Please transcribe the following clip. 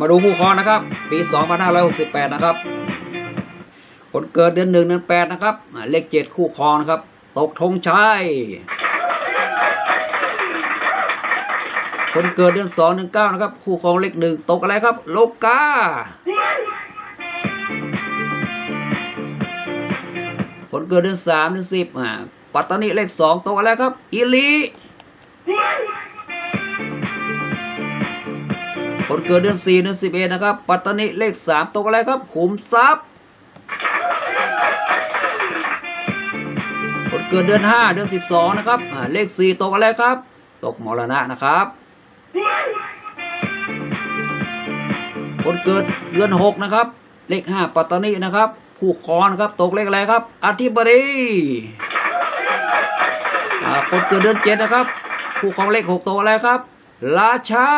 มาดูคู่ครองนะครับ ปี 2568 นะครับ คนเกิดเดือนหนึ่งเดือนแปดนะครับ เลขเจ็ดคู่ครองนะครับ ตกธงชัย คนเกิดเดือนสองเดือนเก้านะครับ คู่ครองเลขหนึ่งตกอะไรครับ โลกา คนเกิดเดือนสามเดือนสิบอ่าปัตตานีเลขสองตกอะไรครับ อิลี คนเกิดเดือนสี่เดือนสิบเอ็ดนะครับ ปัตตานีเลขสามตกอะไรครับขุมทรัพย์ คนเกิดเดือนห้าเดือนสิบสองนะครับเลขสี่ตกอะไรครับ ตกมรณะนะครับ คนเกิดเดือนหกนะครับ เลขห้าปัตตานีนะครับคู่คองนะครับตกเลขอะไรครับ อธิบดีคนเกิดเดือนเจ็ดนะครับ คู่ครองเลขหกตกอะไรครับ ราชา